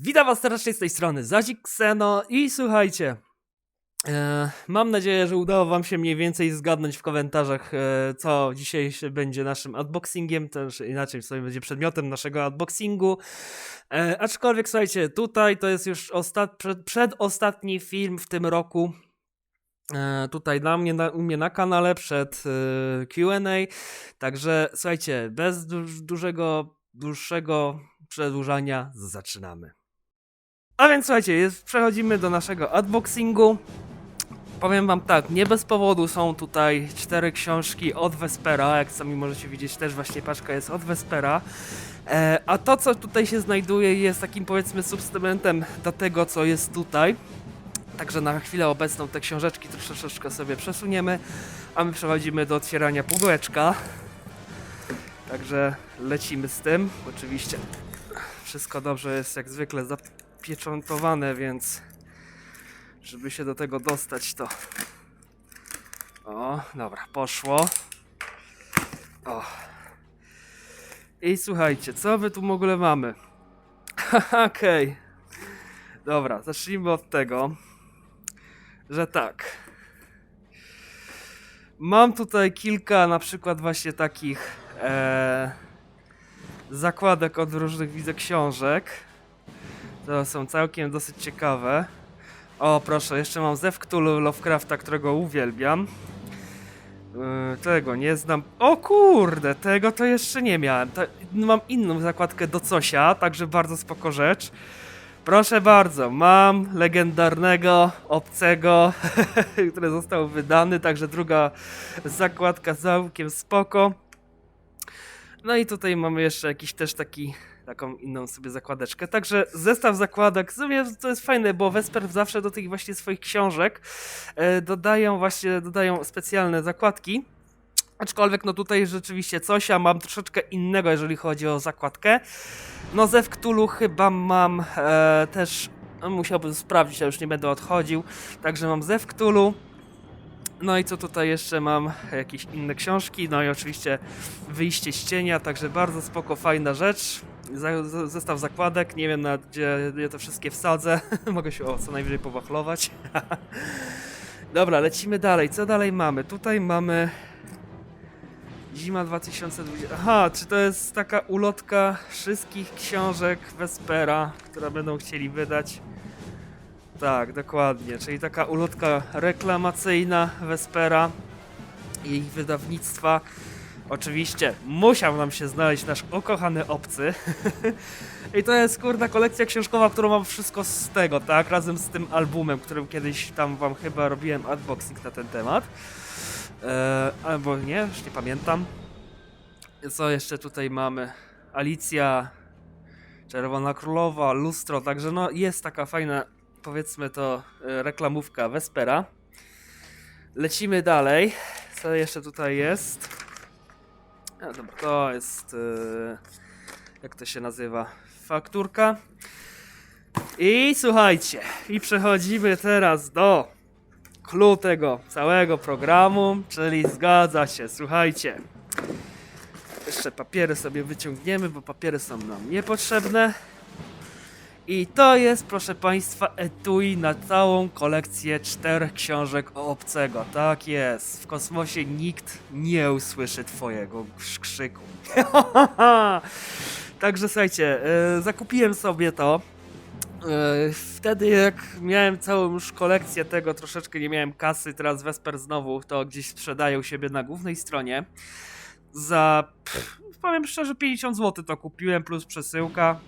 Witam was serdecznie z tej strony, Zazik Kseno i słuchajcie, e, mam nadzieję, że udało wam się mniej więcej zgadnąć w komentarzach, e, co dzisiaj będzie naszym unboxingiem, też inaczej w sumie będzie przedmiotem naszego unboxingu, e, aczkolwiek słuchajcie, tutaj to jest już ostat, przed, przedostatni film w tym roku, e, tutaj dla mnie, na, u mnie na kanale przed e, Q&A, także słuchajcie, bez du- dużego, dłuższego przedłużania zaczynamy. A więc słuchajcie, jest, przechodzimy do naszego unboxingu. Powiem wam tak, nie bez powodu są tutaj cztery książki od Vespera, jak sami możecie widzieć też właśnie paczka jest od Vespera. E, a to co tutaj się znajduje jest takim powiedzmy substymentem do tego co jest tutaj. Także na chwilę obecną te książeczki troszeczkę sobie przesuniemy, a my przechodzimy do otwierania pudełeczka. Także lecimy z tym. Oczywiście wszystko dobrze jest jak zwykle zapieczętowane, więc żeby się do tego dostać to... O, dobra, poszło. O. I słuchajcie, co my tu w ogóle mamy? Okej. Dobra, zacznijmy od tego, że tak. Mam tutaj kilka na przykład właśnie takich e, zakładek od różnych widzę książek. To są całkiem dosyć ciekawe. O, proszę, jeszcze mam Zew Cthulhu Lovecrafta, którego uwielbiam. Yy, tego nie znam. O kurde, tego to jeszcze nie miałem. To, mam inną zakładkę do Cosia, także bardzo spoko rzecz. Proszę bardzo, mam legendarnego obcego, który został wydany, także druga zakładka całkiem spoko. No i tutaj mamy jeszcze jakiś też taki, taką inną sobie zakładeczkę. Także zestaw zakładek, to jest fajne, bo Vesper zawsze do tych właśnie swoich książek e, dodają właśnie, dodają specjalne zakładki. Aczkolwiek no tutaj rzeczywiście coś, a mam troszeczkę innego, jeżeli chodzi o zakładkę. No ze Cthulhu chyba mam e, też, no, musiałbym sprawdzić, ja już nie będę odchodził. Także mam ze Cthulhu. No i co tutaj jeszcze mam? Jakieś inne książki, no i oczywiście wyjście z cienia, także bardzo spoko, fajna rzecz. Zestaw zakładek, nie wiem nawet gdzie je to wszystkie wsadzę. Mogę się o co najwyżej powachlować. Dobra, lecimy dalej. Co dalej mamy? Tutaj mamy Zima 2020. Aha, czy to jest taka ulotka wszystkich książek Vespera, które będą chcieli wydać? Tak, dokładnie. Czyli taka ulotka reklamacyjna Vespera i ich wydawnictwa. Oczywiście musiał nam się znaleźć nasz ukochany obcy. I to jest kurna kolekcja książkowa, którą mam wszystko z tego, tak? Razem z tym albumem, którym kiedyś tam wam chyba robiłem unboxing na ten temat. Eee, albo nie, już nie pamiętam. Co jeszcze tutaj mamy? Alicja, Czerwona Królowa, Lustro, także no jest taka fajna, powiedzmy to, e, reklamówka Vespera. Lecimy dalej. Co jeszcze tutaj jest? A, dobra, to jest. e, jak to się nazywa? Fakturka. I słuchajcie, i przechodzimy teraz do clue tego całego programu, czyli zgadza się, słuchajcie. Jeszcze papiery sobie wyciągniemy, bo papiery są nam niepotrzebne. I to jest, proszę Państwa, etui na całą kolekcję czterech książek o obcego. Tak jest. W kosmosie nikt nie usłyszy Twojego krz- krzyku. Także słuchajcie, e, zakupiłem sobie to. E, Wtedy jak miałem całą już kolekcję tego, troszeczkę nie miałem kasy, teraz Vesper znowu to gdzieś sprzedają siebie na głównej stronie. Za, pff, powiem szczerze, 50 zł to kupiłem plus przesyłka.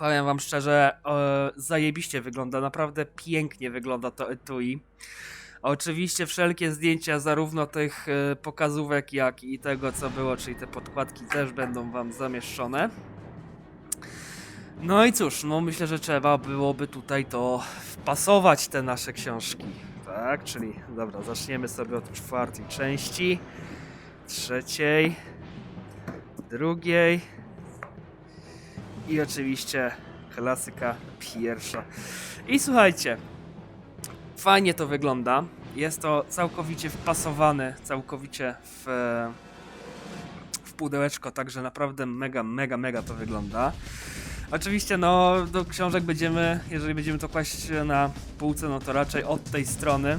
Powiem wam szczerze, e, zajebiście wygląda, naprawdę pięknie wygląda to etui. Oczywiście wszelkie zdjęcia zarówno tych e, pokazówek, jak i tego co było, czyli te podkładki też będą wam zamieszczone. No i cóż, no myślę, że trzeba byłoby tutaj to wpasować te nasze książki. Tak, czyli dobra, zaczniemy sobie od czwartej części, trzeciej, drugiej i oczywiście klasyka pierwsza. I słuchajcie, fajnie to wygląda. Jest to całkowicie wpasowane, całkowicie w, w pudełeczko, także naprawdę mega, mega, mega to wygląda. Oczywiście, no, do książek będziemy, jeżeli będziemy to kłaść na półce, no to raczej od tej strony.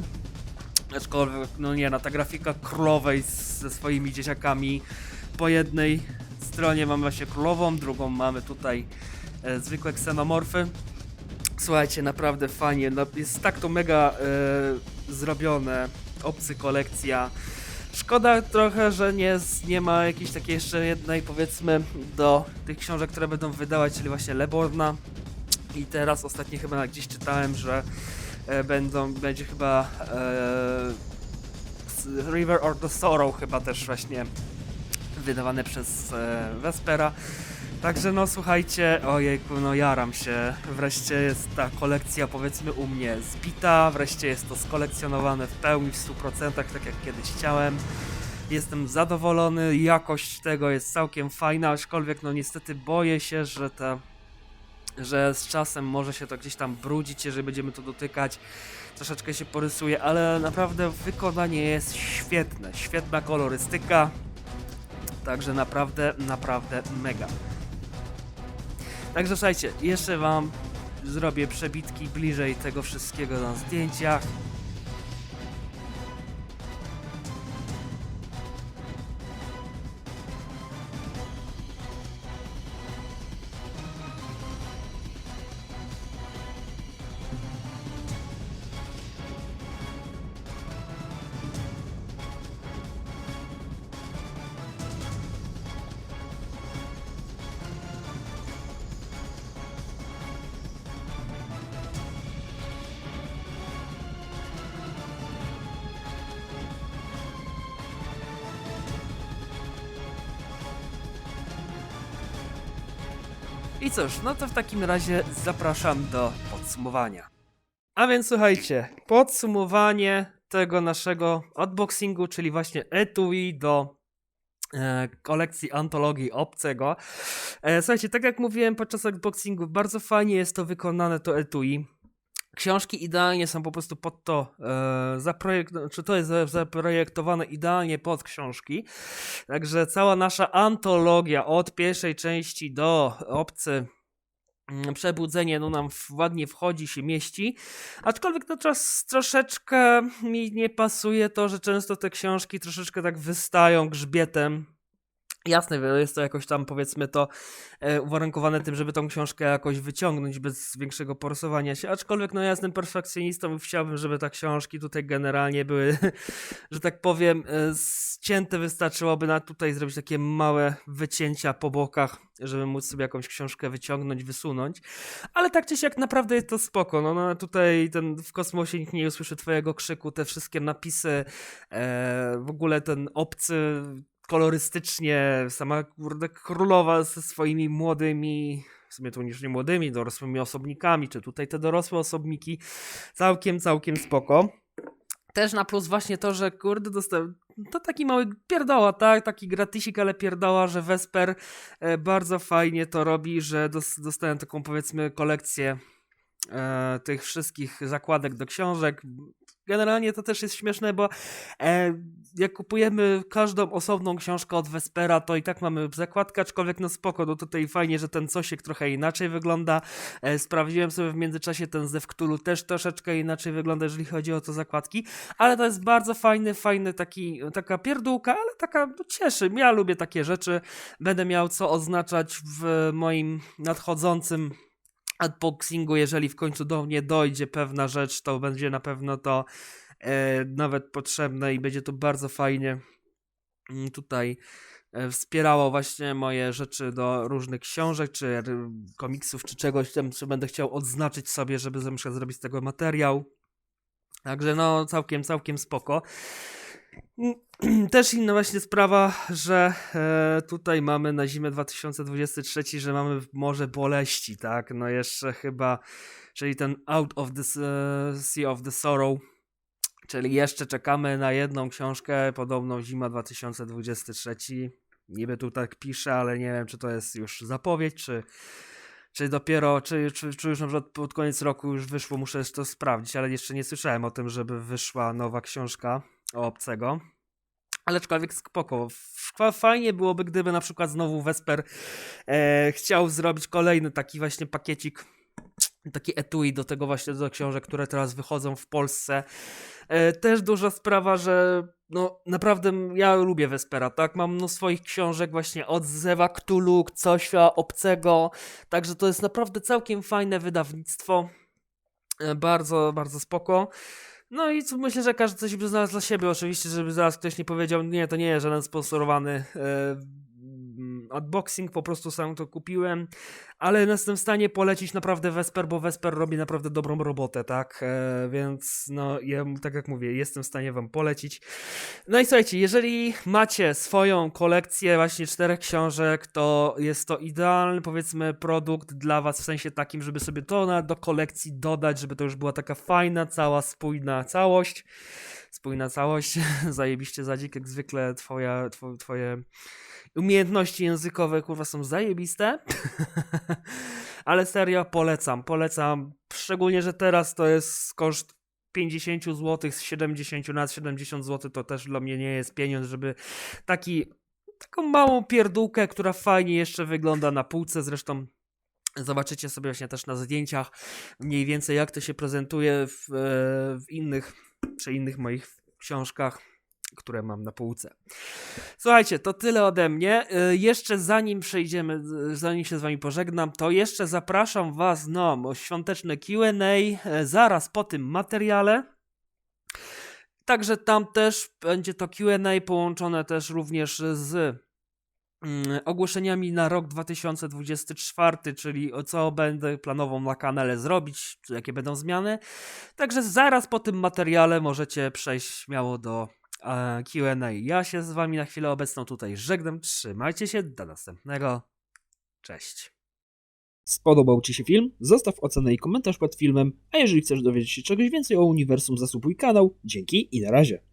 Aczkolwiek, no nie, no ta grafika królowej ze swoimi dzieciakami po jednej stronie mamy właśnie królową, drugą mamy tutaj e, zwykłe ksenomorfy. Słuchajcie, naprawdę fajnie, no, jest tak to mega e, zrobione, obcy kolekcja. Szkoda trochę, że nie, nie ma jakiejś takiej jeszcze jednej powiedzmy do tych książek, które będą wydawać, czyli właśnie Leborna. I teraz ostatnio chyba gdzieś czytałem, że e, będą, będzie chyba e, River or the Sorrow chyba też właśnie wydawane przez e, Vespera. Także no słuchajcie, ojejku, no jaram się. Wreszcie jest ta kolekcja powiedzmy u mnie zbita, wreszcie jest to skolekcjonowane w pełni, w 100%, tak jak kiedyś chciałem. Jestem zadowolony, jakość tego jest całkiem fajna, aczkolwiek no niestety boję się, że ta że z czasem może się to gdzieś tam brudzić, jeżeli będziemy to dotykać, troszeczkę się porysuje, ale naprawdę wykonanie jest świetne, świetna kolorystyka, także naprawdę, naprawdę mega. Także słuchajcie, jeszcze wam zrobię przebitki bliżej tego wszystkiego na zdjęciach. I cóż, no to w takim razie zapraszam do podsumowania. A więc słuchajcie, podsumowanie tego naszego unboxingu, czyli właśnie etui do e, kolekcji antologii obcego. E, słuchajcie, tak jak mówiłem podczas unboxingu, bardzo fajnie jest to wykonane, to etui. Książki idealnie są po prostu pod to e, zaprojektowane, czy to jest za- zaprojektowane idealnie pod książki. Także cała nasza antologia od pierwszej części do obcy mm, przebudzenie no nam ładnie wchodzi, się mieści. Aczkolwiek no czas troszeczkę mi nie pasuje to, że często te książki troszeczkę tak wystają grzbietem. Jasne, jest to jakoś tam powiedzmy to e, uwarunkowane tym, żeby tą książkę jakoś wyciągnąć bez większego porsowania się. Aczkolwiek no ja jestem perfekcjonistą i chciałbym, żeby te książki tutaj generalnie były, że tak powiem, e, ścięte. Wystarczyłoby na tutaj zrobić takie małe wycięcia po bokach, żeby móc sobie jakąś książkę wyciągnąć, wysunąć. Ale tak czy siak naprawdę jest to spoko. No, no tutaj ten w kosmosie nikt nie usłyszy twojego krzyku, te wszystkie napisy, e, w ogóle ten obcy kolorystycznie, sama kurde królowa ze swoimi młodymi, w sumie to już nie młodymi, dorosłymi osobnikami, czy tutaj te dorosłe osobniki, całkiem, całkiem spoko. Też na plus właśnie to, że kurde dostałem, to taki mały pierdoła, tak, taki gratisik, ale pierdoła, że Vesper e, bardzo fajnie to robi, że dos, dostałem taką powiedzmy kolekcję e, tych wszystkich zakładek do książek. Generalnie to też jest śmieszne, bo e, jak kupujemy każdą osobną książkę od Vespera, to i tak mamy zakładkę, aczkolwiek no spoko, no tutaj fajnie, że ten Cosiek trochę inaczej wygląda. E, sprawdziłem sobie w międzyczasie ten Zew Cthulhu też troszeczkę inaczej wygląda, jeżeli chodzi o to zakładki, ale to jest bardzo fajny, fajny taki, taka pierdółka, ale taka no, cieszy. Ja lubię takie rzeczy. Będę miał co oznaczać w moim nadchodzącym unboxingu, jeżeli w końcu do mnie dojdzie pewna rzecz, to będzie na pewno to e, nawet potrzebne i będzie to bardzo fajnie mm, tutaj e, wspierało właśnie moje rzeczy do różnych książek, czy komiksów, czy czegoś tam, co będę chciał odznaczyć sobie, żeby zrobić z tego materiał. Także no, całkiem, całkiem spoko. Też inna właśnie sprawa, że e, tutaj mamy na zimę 2023, że mamy Morze Boleści, tak? No jeszcze chyba, czyli ten Out of the e, Sea of the Sorrow, czyli jeszcze czekamy na jedną książkę, podobną zima 2023. Niby tu tak pisze, ale nie wiem, czy to jest już zapowiedź, czy, czy dopiero, czy, czy, czy już na przykład pod koniec roku już wyszło, muszę to sprawdzić, ale jeszcze nie słyszałem o tym, żeby wyszła nowa książka o obcego. Ale aczkolwiek spoko. Fajnie byłoby, gdyby na przykład znowu Vesper e, chciał zrobić kolejny taki właśnie pakiecik, taki etui do tego właśnie do książek, które teraz wychodzą w Polsce. E, też duża sprawa, że no naprawdę ja lubię Vespera, tak? Mam mnóstwo swoich książek właśnie od Zewa Cthulhu, Cośwa, Obcego, także to jest naprawdę całkiem fajne wydawnictwo. E, Bardzo, bardzo spoko. No i co, myślę, że każdy coś by znalazł dla siebie, oczywiście, żeby zaraz ktoś nie powiedział, nie, to nie jest żaden sponsorowany mm, unboxing, po prostu sam to kupiłem, ale jestem w stanie polecić naprawdę Vesper, bo Vesper robi naprawdę dobrą robotę, tak, e, więc no, ja, tak jak mówię, jestem w stanie wam polecić. No i słuchajcie, jeżeli macie swoją kolekcję właśnie czterech książek, to jest to idealny, powiedzmy, produkt dla was, w sensie takim, żeby sobie to do kolekcji dodać, żeby to już była taka fajna, cała, spójna całość. Spójna całość, zajebiście zadzik, jak zwykle twoja, two, twoje umiejętności językowe, kurwa, są zajebiste. Ale serio, polecam, polecam. Szczególnie, że teraz to jest koszt 50 zł z 70 na 70 zł to też dla mnie nie jest pieniądz, żeby taki taką małą pierdółkę, która fajnie jeszcze wygląda na półce, zresztą zobaczycie sobie właśnie też na zdjęciach mniej więcej jak to się prezentuje w, e, w innych, przy innych moich książkach, które mam na półce. Słuchajcie, to tyle ode mnie. E, Jeszcze zanim przejdziemy, zanim się z wami pożegnam, to jeszcze zapraszam was na świąteczne Q&A e, zaraz po tym materiale. Także tam też będzie to QA połączone też również z mm, ogłoszeniami na rok 2024, czyli o co będę planował na kanale zrobić, jakie będą zmiany. Także zaraz po tym materiale możecie przejść śmiało do QA. Ja się z wami na chwilę obecną tutaj żegnam. Trzymajcie się, do następnego. Cześć. Spodobał Ci się film? Zostaw ocenę i komentarz pod filmem, a jeżeli chcesz dowiedzieć się czegoś więcej o uniwersum, zasubuj kanał. Dzięki i na razie.